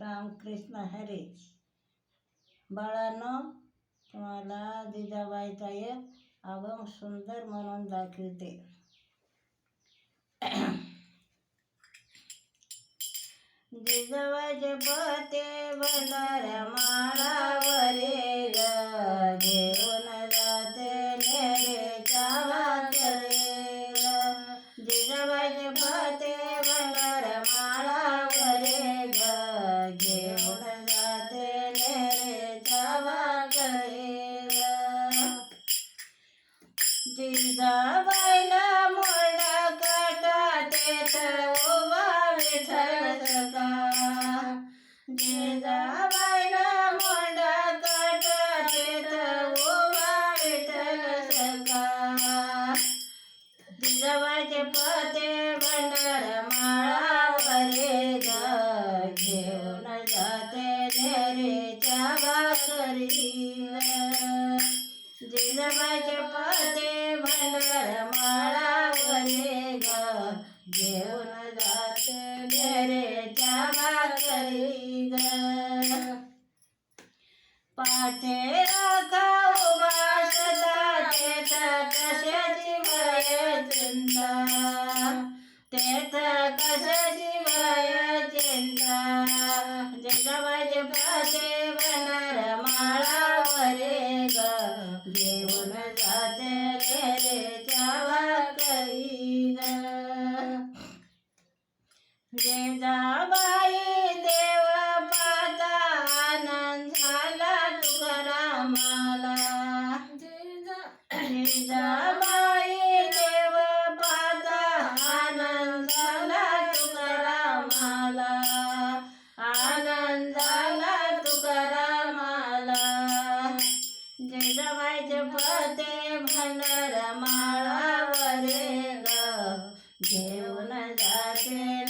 रामकृष्ण हरे. बाळानं तुम्हाला जिजाबाईचा एक अभंग सुंदर म्हणून दाखवते. जिजाबाईचे पते भंडाऱ्या माळावरे ग घेऊन जाते नेरेच्या भाकरे ग जिजाबाईचे जिजाबाईला मोडा काटा तेथ उभा विठ्ठल घेऊन जाते नेरेच्या भाकरी ग पाठे राखा उभा सदा तेथ कशाची वय चिंता? तेथ कशाची वय चिंता? जगाबाईचे पाठे बनर माळावरे ग. घेऊन जाते घेऊन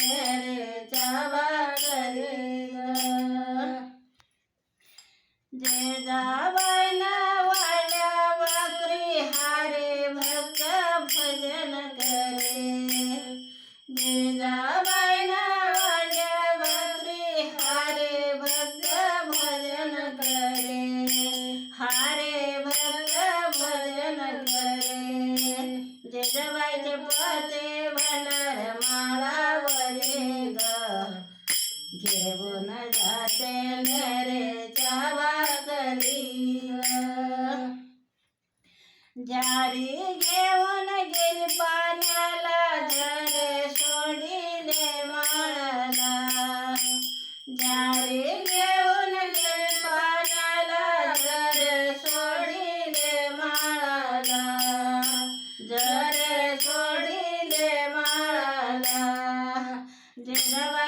जारी घेऊन गेली पाण्याला झरे सोडिले माळाला. जारी घेऊन गेली पाण्याला झरे सोडिले माळाला. झरे सोडिले माळाला. जिजाबाईचे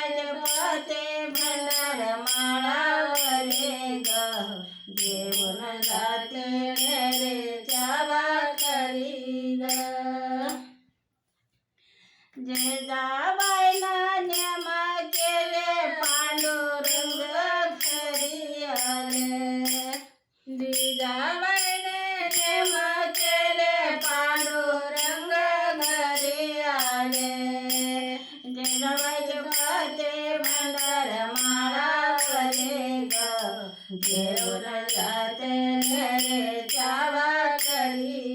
जिजाबाईला न्यामा केले पांडुरंग घरी आले जिजाबाईने नेम केले पांडुरंग घरी आले जिजाबाईचे पते भंडार माळावरे ग. घेऊन जाते नेरेच्या करी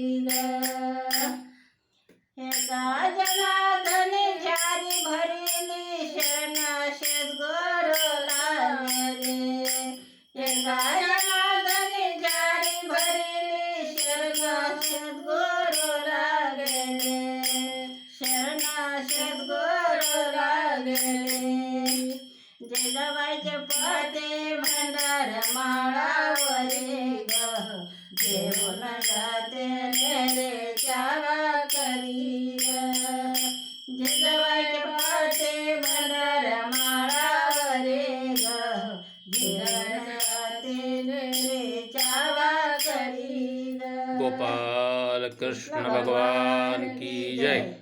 जिजाबाईचे पते भंडार माळावरे ग. देव जाते नेरेच्या भाकरी करी जिजाबाईचे पते भंडार माळावरे ग. जाते नेरेच्या ग. गोपाल कृष्ण भगवान की जय.